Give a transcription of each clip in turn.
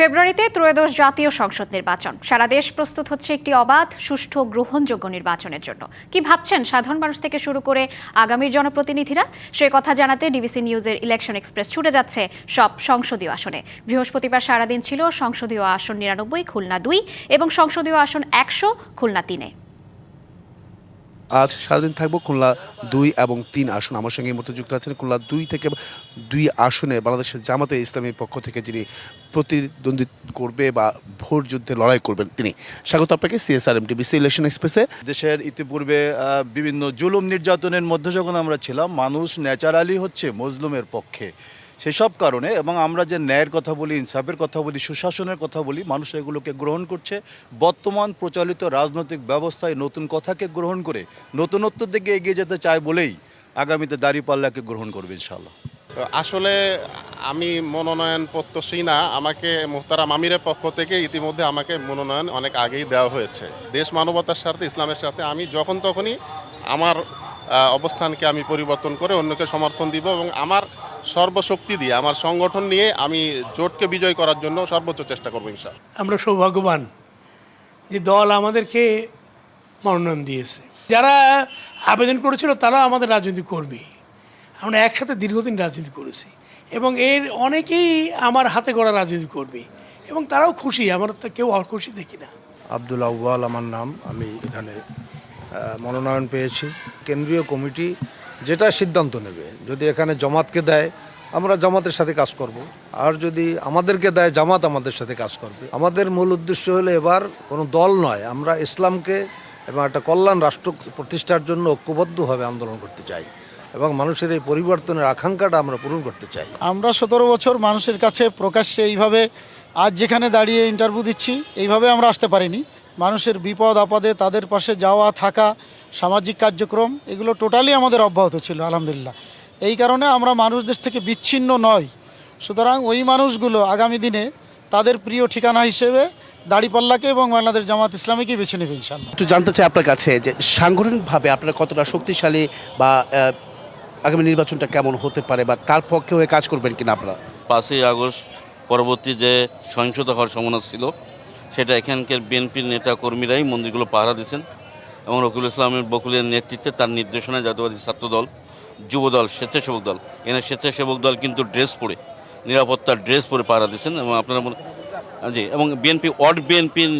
ফেব্রুয়ারিতে ত্রয়োদশ জাতীয় সংসদ নির্বাচন। সারা দেশ প্রস্তুত হচ্ছে একটি অবাধ, সুষ্ঠু, গ্রহণযোগ্য নির্বাচনের জন্য। কি ভাবছেন সাধারণ মানুষ থেকে শুরু করে আগামীর জনপ্রতিনিধিরা? সে কথা জানাতে ডিবিসি নিউজের ইলেকশন এক্সপ্রেস ছুটে যাচ্ছে সব সংসদীয় আসনে। বৃহস্পতিবার সারাদিন ছিল সংসদীয় আসন নিরানব্বই, খুলনা দুই এবং সংসদীয় আসন একশো, খুলনা তিনে। আজ সারাদিন থাকব খুলনা দুই এবং তিন আসন। আমার সঙ্গে এই মুহূর্তে যুক্ত আছেন খুলনা দুই থেকে দুই আসনে বাংলাদেশের জামাতে ইসলামীর পক্ষ থেকে যিনি প্রতিদ্বন্দ্বী করবে বা ভোট যুদ্ধে লড়াই করবেন তিনি। স্বাগত আপনাকে সিএসআর এম টিভিসি ইলেকশন এক্সপ্রেসে দেশের ইতিপূর্বে বিভিন্ন জুলুম নির্যাতনের মধ্যে যখন আমরা ছিলাম, মানুষ ন্যাচারালি হচ্ছে মজলুমের পক্ষে। সেসব কারণে এবং আমরা যে ন্যায়ের কথা বলি, ইনসাফের কথা বলি, সুশাসনের কথা বলি, মানুষ এগুলোকে গ্রহণ করছে। বর্তমান প্রচলিত রাজনৈতিক ব্যবস্থায় নতুন কথাকে গ্রহণ করে নতুনত্বের দিকে এগিয়ে যেতে চায় বলেই আগামীতে দাঁড়িপাল্লাকে গ্রহণ করবে ইনশাল্লাহ আসলে আমি মনোনয়ন প্রত্যাশী না, আমাকে মোহতারাম আমিরের পক্ষ থেকে ইতিমধ্যে আমাকে মনোনয়ন অনেক আগেই দেওয়া হয়েছে। দেশ মানবতার সাথে ইসলামের সাথে আমি যখন তখনই আমার অবস্থানকে আমি পরিবর্তন করে অন্যকে সমর্থন দিব এবং আমার সর্বশক্তি দিয়ে আমার সংগঠন নিয়ে আমি জোটকে বিজয় করার জন্য সর্বোচ্চ চেষ্টা করব ইনশাআল্লাহ। আমরা সৌভাগ্যবান যে দল আমাদেরকে মনোনয়ন দিয়েছে। যারা আবেদন করেছিল তারা আমাদের রাজনীতি কর্মী। আমরা একসাথে দীর্ঘদিন রাজনীতি করেছি এবং এর অনেকেই আমার হাতে গড়া রাজনীতি কর্মী এবং তারাও খুশি আমার তো কেউ খুশি দেখি না। আব্দুল আউয়াল আমার নাম আমি এখানে মনোনয়ন পেয়েছি। কেন্দ্রীয় কমিটি যেটা সিদ্ধান্ত নেবে। যদি এখানে জামাতকে দেয়, আমরা জামাতের সাথে কাজ করব। আর যদি আমাদেরকে দেয়, জামাত আমাদের সাথে কাজ করবে। আমাদের মূল উদ্দেশ্য হলো এবার কোনো দল নয়, আমরা ইসলামকে এবং একটা কল্যাণ রাষ্ট্র প্রতিষ্ঠার জন্য ঐক্যবদ্ধভাবে আন্দোলন করতে চাই এবং মানুষের এই পরিবর্তনের আকাঙ্ক্ষাটা আমরা পূরণ করতে চাই। আমরা সতেরো বছর মানুষের কাছে প্রকাশ্যে এইভাবে, আজ যেখানে দাঁড়িয়ে ইন্টারভিউ দিচ্ছি, এইভাবে আমরা আসতে পারিনি। মানুষের বিপদ আপদে তাদের পাশে যাওয়া থাকা সামাজিক কার্যক্রম এগুলো টোটালি আমাদের অব্যাহত ছিল আলহামদুলিল্লাহ। এই কারণে আমরা মানুষদের থেকে বিচ্ছিন্ন নয় সুতরাং ওই মানুষগুলো আগামী দিনে তাদের প্রিয় ঠিকানা হিসেবে দাড়িপাল্লাকে এবং বাংলাদেশ জামাত ইসলামীকে বেছে নেবে ইনশাল্লাহ একটু জানতে চাই আপনার কাছে যে সাংগঠনিকভাবে আপনারা কতটা শক্তিশালী বা আগামী নির্বাচনটা কেমন হতে পারে বা তার পক্ষে হয়ে কাজ করবেন কিনা আপনারা? পাঁচই আগস্ট পরবর্তী যে সহিংসতা হওয়ার সম্ভাবনা ছিল সেটা এখানকার বিএনপির নেতা কর্মীরাই মন্দিরগুলো পাহারা দিয়েছেন এবং রকুল ইসলামের বকুলের নেতৃত্বে তার নির্দেশনায় জাতীয়বাদী ছাত্রদল, যুবদল, স্বেচ্ছাসেবক দল, এখানে স্বেচ্ছাসেবক দল কিন্তু ড্রেস পরে, নিরাপত্তার ড্রেস পরে পাহারা দিয়েছেন এবং আপনারা জি, এবং বিএনপি, ওয়ার্ড বিএনপির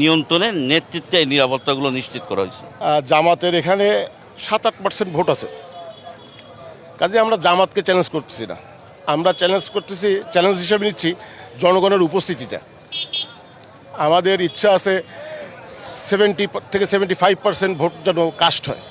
নিয়ন্ত্রণে নেতৃত্বে এই নিরাপত্তাগুলো নিশ্চিত করা হয়েছে। জামাতের এখানে সাত আট পার্সেন্ট ভোট আছে। কাজে আমরা জামাতকে চ্যালেঞ্জ করতেছি না। আমরা চ্যালেঞ্জ করতেছি চ্যালেঞ্জ হিসেবে নিচ্ছি জনগণের উপস্থিতিটা। আমাদের ইচ্ছা আছে সেভেন্টি থেকে সেভেন্টি ফাইভ পার্সেন্ট ভোট যেন কাস্ট হয়।